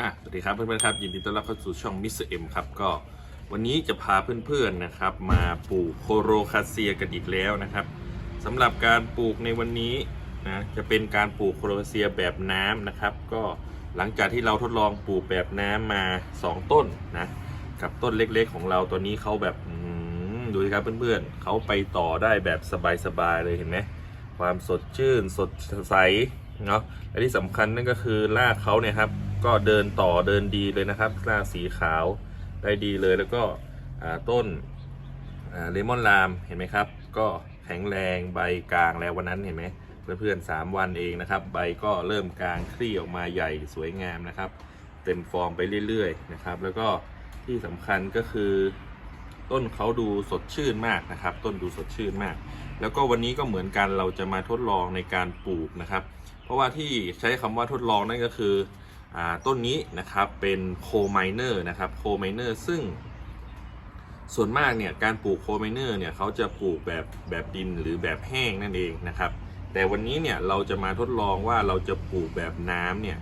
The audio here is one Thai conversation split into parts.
อะสวัสดีครับเพื่อนๆครับยินดีต้อนรับเข้าสู่ช่องมิสเอ็มครับก็วันนี้จะพาเพื่อนๆนะครับ มาปลูกโคโรคาเซียกันอีกแล้วนะครับสำหรับการปลูกในวันนี้นะจะเป็นการปลูกโคโรคาเซียแบบน้ำนะครับ ก็หลังจากที่เราทดลองปลูกแบบน้ำมา 2 ต้นนะกับต้นเล็กๆของเราตัวนี้เขาแบบดูสิครับเพื่อนๆเขาไปต่อได้แบบสบายๆเลยเห็นไหมความสดชื่นสดใสเนาะและที่สำคัญนั่นก็คือรากเขาเนี่ยครับ ก็เดินต่อเดินดีเลยนะครับราสีขาวได้ดีเลยแล้วก็ต้นเลมอนลามเห็นไหมครับ ก็แข็งแรงใบกลางแล้ววันนั้นเห็นไหมเพื่อนๆสามวันเองนะครับ ใบก็เริ่มกลางคลี่ออกมาใหญ่สวยงามนะครับ เต็มฟอร์มไปเรื่อยๆนะครับ แล้วก็ที่สำคัญก็คือ ต้นเขาดูสดชื่นมากนะครับ ต้นดูสดชื่นมาก แล้วก็วันนี้ก็เหมือนกันเราจะมาทดลองในการปลูกนะครับ เพราะว่าที่ใช้คำว่าทดลองนั่นก็คือ ต้นนี้นะครับเป็นโคไมเนอร์นะครับโคไมเนอร์ซึ่ง ส่วนมากเนี่ยการปลูกโคไมเนอร์เนี่ยเขาจะปลูกแบบแบบดินหรือแบบแห้งนั่นเองนะครับ แต่วันนี้เนี่ยเราจะมาทดลองว่าเราจะปลูกแบบน้ำเนี่ย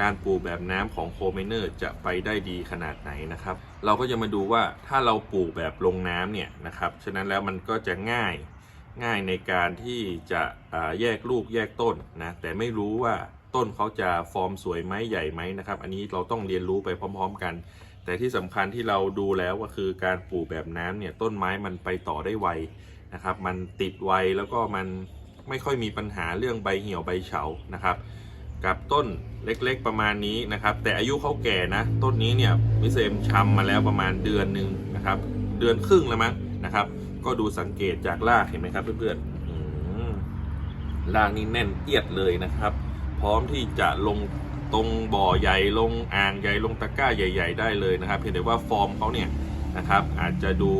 การปลูกแบบน้ำของโคไมเนอร์จะไปได้ดีขนาดไหนนะครับ เราก็จะมาดูว่าถ้าเราปลูกแบบลงน้ำเนี่ยนะครับ ฉะนั้นแล้วมันก็จะง่ายง่ายในการที่จะแยกลูกแยกต้นนะ แต่ไม่รู้ว่า ต้นเขาจะฟอร์มสวยไหมใหญ่ไหมนะครับ อันนี้เราต้องเรียนรู้ไปพร้อม ๆ กัน แต่ที่สำคัญที่เราดูแล้วก็คือการปลูกแบบน้ำเนี่ยต้นไม้มันไปต่อได้ไวนะครับ มันติดไวแล้วก็มันไม่ค่อยมีปัญหาเรื่องใบเหี่ยวใบเฉานะครับกับต้นเล็กๆประมาณนี้นะครับ แต่อายุเขาแก่นะ ต้นนี้เนี่ยมิเซมชำมาแล้วประมาณเดือนหนึ่งนะครับ เดือนครึ่งแล้วมั้งนะครับ ก็ดูสังเกตจากรากเห็นไหมครับเพื่อนๆรากนี่แน่นเอียดเลยนะครับ พร้อมที่จะลงตรงบ่อใหญ่ลงอ่างใหญ่ลงตะกร้าใหญ่ ๆ ได้เลยนะครับ เพียงแต่ว่าฟอร์มเขาเนี่ยนะครับอาจจะดู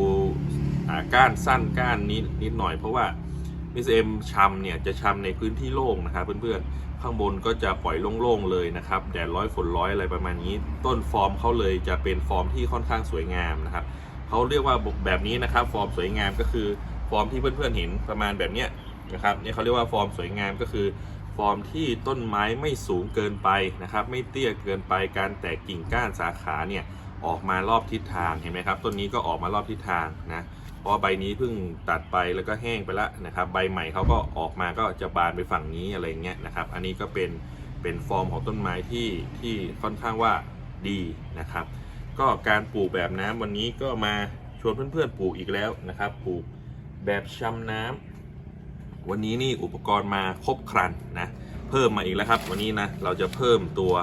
ก้านสั้นก้านนิดนิดหน่อยเพราะว่ามิสเอ็มชำเนี่ยจะชำในพื้นที่โล่งนะครับเพื่อนๆ ข้างบนก็จะปล่อยโล่งๆเลยนะครับแดดร้อยฝนร้อยอะไรประมาณนี้ ต้นฟอร์มเขาเลยจะเป็นฟอร์มที่ค่อนข้างสวยงามนะครับเขาเรียกว่าแบบนี้นะครับ ฟอร์มสวยงามก็คือฟอร์มที่เพื่อนๆเห็นประมาณแบบเนี้ยนะครับนี่เขาเรียกว่าฟอร์มสวยงามก็คือ ฟอร์มที่ต้นไม้ไม่สูงเกินไปนะครับ ไม่เตี้ยเกินไปการแตกกิ่งก้านสาขาเนี่ยออกมารอบทิศทางเห็นไหมครับต้นนี้ก็ออกมารอบทิศทางนะเพราะใบนี้เพิ่งตัดไปแล้วก็แห้งไปแล้วนะครับใบใหม่เขาก็ออกมาก็จะบานไปฝั่งนี้อะไรเงี้ยนะครับ อันนี้ก็เป็นเป็นฟอร์มของต้นไม้ที่ที่ค่อนข้างว่าดีนะครับ ก็การปลูกแบบน้ำวันนี้ก็มาชวนเพื่อนๆปลูกอีกแล้วนะครับ ปลูกแบบชำน้ำ วันนี้นี่อุปกรณ์มาครบครันนะเพิ่มมาอีกแล้วครับ วันนี้นะเราจะเพิ่มตัว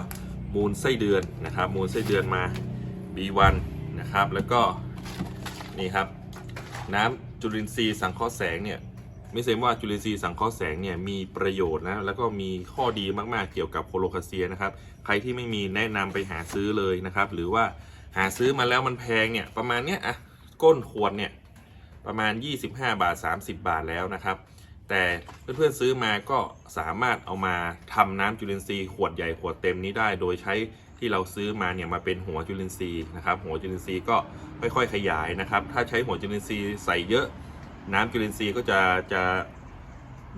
มูลไส้เดือนนะครับ มูลไส้เดือนมา B1 นะครับ แล้วก็นี่ครับ น้ำจุลินทรีย์สังเคราะห์แสงเนี่ยไม่ใช่ว่าจุลินทรีย์สังเคราะห์แสงเนี่ยมีประโยชน์นะแล้วก็มีข้อดีมากๆเกี่ยวกับโคโลคาเซียนะครับ ใครที่ไม่มีแนะนำไปหาซื้อเลยนะครับ หรือว่าหาซื้อมาแล้วมันแพงเนี่ยประมาณเนี้ยอะก้นขวดเนี่ยประมาณ 25 บาท 30 บาทแล้วนะครับ แต่เพื่อนๆซื้อมาก็สามารถเอามาทำน้ำจุลินทรีย์ขวดใหญ่ขวดเต็มนี้ได้ โดยใช้ที่เราซื้อมาเนี่ยมาเป็นหัวจุลินทรีย์นะครับ หัวจุลินทรีย์ก็ค่อยๆขยายนะครับ ถ้าใช้หัวจุลินทรีย์ใส่เยอะน้ำจุลินทรีย์ก็จะจะ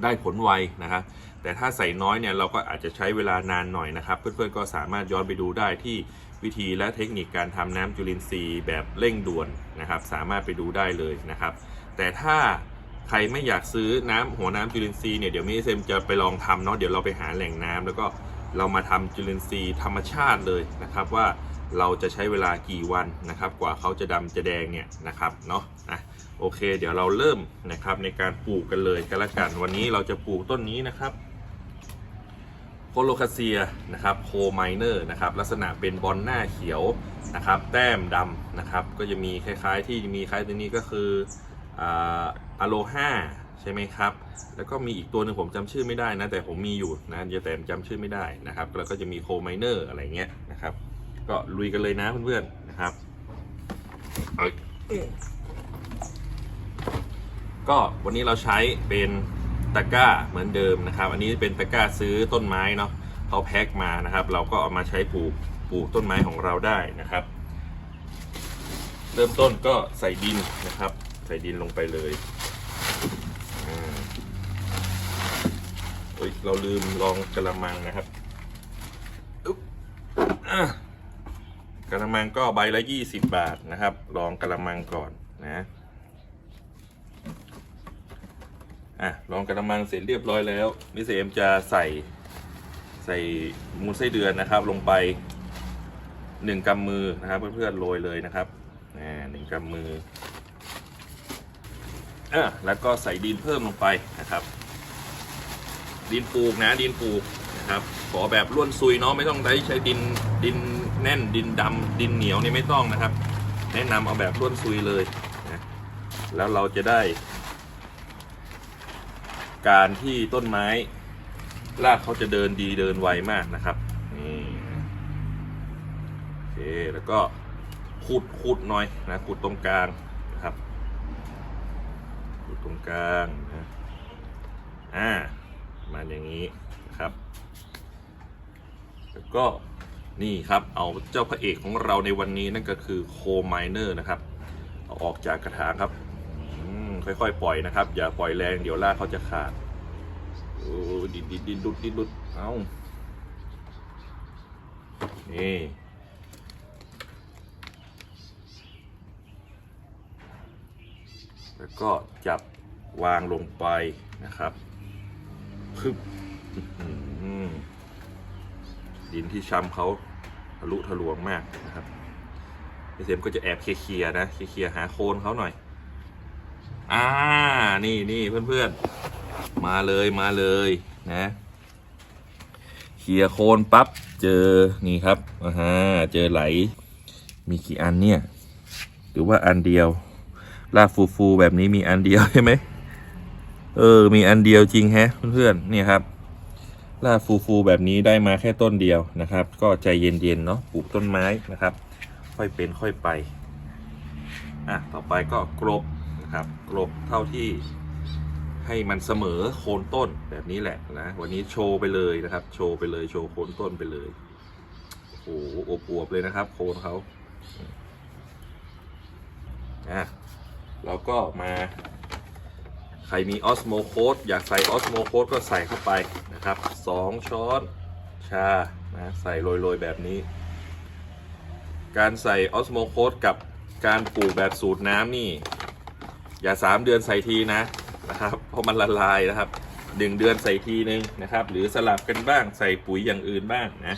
ได้ผลไวนะครับ แต่ถ้าใส่น้อยเนี่ยเราก็อาจจะใช้เวลานานหน่อยนะครับ เพื่อนๆก็สามารถย้อนไปดูได้ที่วิธีและเทคนิคการทำน้ำจุลินทรีย์แบบเร่งด่วนนะครับ สามารถไปดูได้เลยนะครับ แต่ถ้า ใครไม่อยากซื้อน้ำหัวน้ำจุลินทรีย์เนี่ยเดี๋ยวมิเซมจะไปลองทำเนาะเดี๋ยวเราไปหาแหล่งน้ำแล้วก็เรามาทำจุลินทรีย์ธรรมชาติเลยนะครับว่าเราจะใช้เวลากี่วันนะครับ กว่าเขาจะดำจะแดงเนี่ยนะครับเนาะอะโอเค เดี๋ยวเราเริ่มนะครับในการปลูกกันเลยกันละกันวันนี้เราจะปลูกต้นนี้นะครับโคโลคาเซียนะครับโคไมเนอร์นะครับลักษณะเป็นบอลหน้าเขียวนะครับ แต้มดำนะครับ ก็จะมีคล้าย ๆ ที่มีคล้ายตัวนี้ก็คือ อะโลฮาใช่ไหมครับ แล้วก็มีอีกตัวหนึ่งผมจำชื่อไม่ได้นะ แต่ผมมีอยู่นะแต่จำชื่อไม่ได้นะครับ แล้วก็จะมีโคไมเนอร์อะไรเงี้ยนะครับ ก็ลุยกันเลยนะเพื่อนๆนะครับเอ้ยก็วันนี้เราใช้เป็นตะกร้าเหมือนเดิมนะครับ อันนี้เป็นตะกร้าซื้อต้นไม้เนาะเขาแพ็คมานะครับ เราก็เอามาใช้ปลูกปลูกต้นไม้ของเราได้นะครับ เริ่มต้นก็ใส่ดินนะครับ ใส่ดินลงไปเลยอ่าเฮ้ยเราลืมลองกระมังนะครับกระมังก็ใบละยี่สิบบาทนะครับ ลองกระมังก่อนนะอะลองกระมังเสร็จเรียบร้อยแล้วนิเซมจะใส่ใส่มูลไส้เดือนนะครับ ลงไปหนึ่งกำมือนะครับ เพื่อนๆโรยเลยนะครับอ่าหนึ่งกำมือ อแล้วก็ใส่ดินเพิ่มลงไปนะครับ ดินปลูกนะดินปลูกนะครับ ขอแบบร่วนซุยเนาะไม่ต้องได้ใช้ดินดินแน่นดินดำดินเหนียวนี่ไม่ต้องนะครับ แนะนำเอาแบบร่วนซุยเลยนะแล้วเราจะได้ การที่ต้นไม้รากเขาจะเดินดีเดินไวมากนะครับนี่โอเคแล้วก็ขุดขุดหน่อยนะขุดตรงกลาง ขุดตรงกลางนะอ่ามาอย่างนี้นะครับ แล้วก็นี่ครับเอาเจ้าพระเอกของเราในวันนี้นั่นก็คือโคไมเนอร์นะครับ เอาออกจากกระถางครับค่อยๆ ปล่อยนะครับ อย่าปล่อยแรงเดี๋ยวรากเขาจะขาดโอ้ดิดดิดดิดดุดดิดดุดเอานี่ แล้วก็จับวางลงไปนะครับพึบดินที่ช้ำเขาทะลุทะลวงมากนะครับพี่เซมก็จะแอบเคลียร์นะเคลียร์หาโคนเขาหน่อย อ่า นี่นี่เพื่อนๆ มาเลยมาเลยนะเคลียร์โคนปั๊บเจอนี่ครับอ่าเจอไหล มีกี่อันเนี่ย หรือว่าอันเดียว ลากฟูๆแบบนี้มีอันเดียวใช่ไหมเออ มีอันเดียวจริงแฮะเพื่อนๆเนี่ยครับลากฟูๆแบบนี้ได้มาแค่ต้นเดียวนะครับ ก็ใจเย็นๆเนาะปลูกต้นไม้นะครับ ค่อยเป็นค่อยไปอะต่อไปก็กลบนะครับกลบเท่าที่ให้มันเสมอโคนต้นแบบนี้แหละนะวันนี้โชว์ไปเลยนะครับ โชว์ไปเลยโชว์โคนต้นไปเลยโอ้โหอวบเลยนะครับ โคนเขาอะ เราก็มาใครมีออสโมโคดอยากใส่ออสโมโคดก็ใส่เข้าไปนะครับสองช้อนชานะใส่โรยๆแบบนี้ การใส่ออสโมโคดกับการปลูกแบบสูตรน้ำนี่ อย่าสามเดือนใส่ทีนะนะครับเพราะมันละลายนะครับหนึ่งเดือนใส่ทีนึงนะครับ หรือสลับกันบ้างใส่ปุ๋ยอย่างอื่นบ้างนะ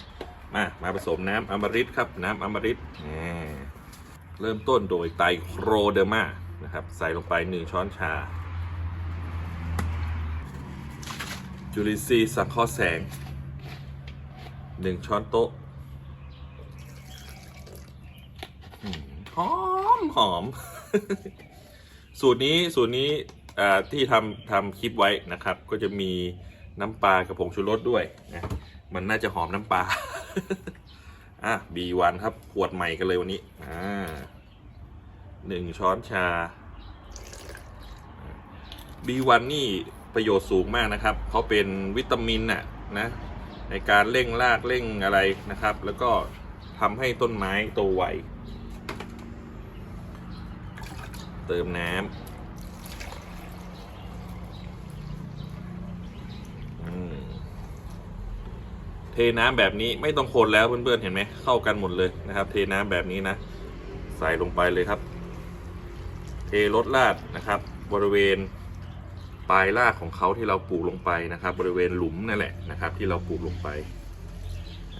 มามาผสมน้ำอมฤตครับน้ำอมฤตเริ่มต้นโดยไตรโครเดอร์มา นะครับ ใส่ลงไปหนึ่งช้อนชา จุลินทรีย์สังเคราะห์แสงหนึ่งช้อนโต๊ะหอมหอม สูตรนี้สูตรนี้ที่ทำทำคลิปไว้นะครับ ก็จะมีน้ำปลากระผงชูรสด้วยนะมันน่าจะหอมน้ำปลาอะ B1 ครับขวดใหม่กันเลยวันนี้อ่า หนึ่งช้อนชา B1 นี่ประโยชน์สูงมากนะครับ เขาเป็นวิตามินน่ะนะในการเร่งรากเร่งอะไรนะครับ แล้วก็ทำให้ต้นไม้โตไว เติมน้ำเทน้ำแบบนี้ไม่ต้องคนแล้วเพื่อนๆเห็นไหมเข้ากันหมดเลยนะครับ เทน้ำแบบนี้นะ ใส่ลงไปเลยครับ เทลดลาดนะครับ บริเวณปลายรากของเขาที่เราปลูกลงไปนะครับ บริเวณหลุมนั่นแหละนะครับ ที่เราปลูกลงไป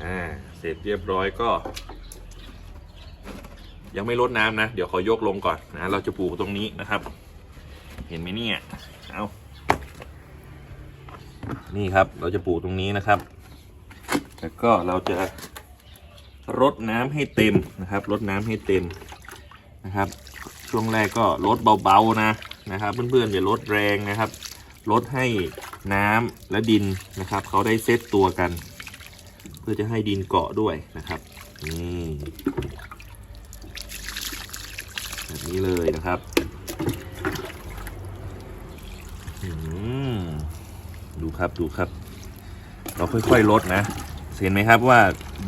อ่าเสร็จเรียบร้อยก็ ยังไม่ลดน้ำนะ เดี๋ยวขอยกลงก่อนนะเราจะปลูกตรงนี้นะครับ เห็นไหมเนี่ยเอานี่ครับเราจะปลูกตรงนี้นะครับ แล้วก็เราจะรดน้ำให้เต็มนะครับรดน้ำให้เต็มนะครับ ช่วงแรกก็ลดเบาๆนะนะครับ เพื่อนๆอย่าลดแรงนะครับ ลดให้น้ำและดินนะครับเขาได้เซตตัวกัน เพื่อจะให้ดินเกาะด้วยนะครับนี่แบบนี้เลยนะครับอืมดูครับดูครับ เราค่อยๆลดนะ เห็นไหมครับว่า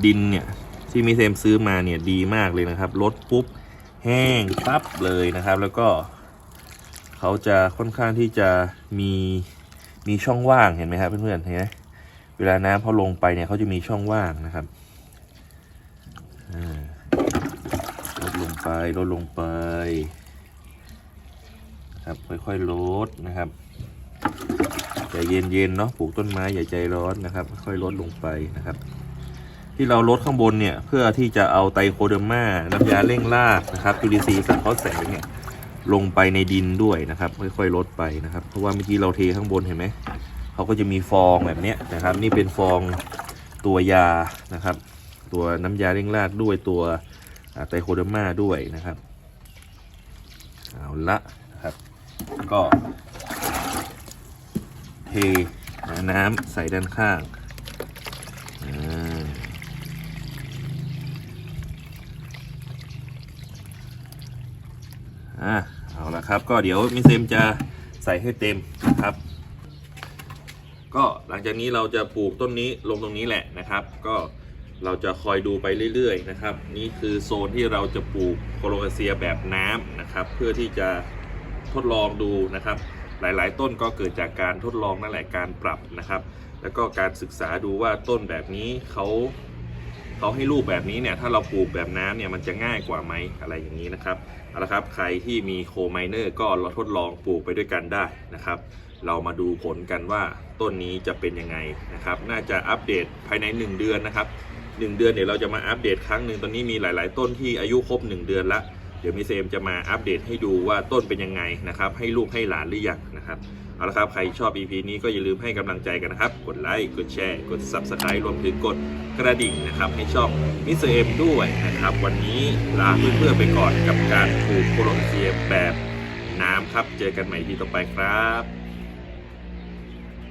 ดินเนี่ยที่มิเซมซื้อมาเนี่ยดีมากเลยนะครับลดปุ๊บ แห้งปั๊บเลยนะครับ แล้วก็เขาจะค่อนข้างที่จะมีมีช่องว่างเห็นไหมครับเพื่อนๆเห็นไหมเวลาน้ำเขาลงไปเนี่ยเขาจะมีช่องว่างนะครับอ่าไปลดลงไปครับค่อยๆลดนะครับใจเย็นๆเนาะปลูกต้นไม้อย่าใจร้อนนะครับ ค่อยลดลงไปนะครับ ที่เราลดข้างบนเนี่ยเพื่อที่จะเอาไตรโคเดอร์มาน้ำยาเร่งรากนะครับจุลินทรีย์สังเคราะห์แสงเนี่ยลงไปในดินด้วยนะครับค่อยๆลดไปนะครับ เพราะว่าเมื่อกี้เราเทข้างบนเห็นไหมเขาก็จะมีฟองแบบนี้นะครับ นี่เป็นฟองตัวยานะครับ ตัวน้ำยาเร่งรากด้วยตัวไตรโคเดอร์มาด้วยนะครับเอาละนะครับ ก็เทน้ำใส่ด้านข้าง อะเอาละครับ ก็เดี๋ยวมิเซมจะใส่ให้เต็มนะครับ ก็หลังจากนี้เราจะปลูกต้นนี้ลงตรงนี้แหละนะครับ ก็เราจะคอยดูไปเรื่อยๆนะครับ นี่คือโซนที่เราจะปลูกโคโลคาเซียแบบน้ำนะครับ เพื่อที่จะทดลองดูนะครับ หลายๆ ต้นก็เกิดจากการทดลองนั่นแหละการปรับนะครับ แล้วก็การศึกษาดูว่าต้นแบบนี้เขา เขาให้ลูกแบบนี้เนี่ยถ้าเราปลูกแบบน้ำเนี่ยมันจะง่ายกว่าไหมอะไรอย่างนี้นะครับเอาละครับใครที่มีโคไมเนอร์ก็เราทดลองปลูกไปด้วยกันได้นะครับ เรามาดูผลกันว่าต้นนี้จะเป็นยังไงนะครับ น่าจะอัปเดตภายใน 1 เดือนนะครับ 1 เดือนเดี๋ยวเราจะมาอัปเดตครั้งหนึ่งตอนนี้มีหลาย ๆ ต้นที่อายุครบ 1 เดือนละเดี๋ยวมิเซมจะมาอัปเดตให้ดูว่าต้นเป็นยังไงนะครับ ให้ลูกให้หลานหรือยังนะครับ เอาละครับ ใครชอบ EP นี้ก็อย่าลืมให้กำลังใจกันนะครับ กดไลค์ กดแชร์ กด Subscribe รวมถึงกดกระดิ่งนะครับ ให้ช่องมิสเอ็มด้วยนะครับ วันนี้ลาเพื่อนๆไปก่อนกับการปลูกโครเซียแบบน้ำครับ เจอกันใหม่ทีต่อไปครับ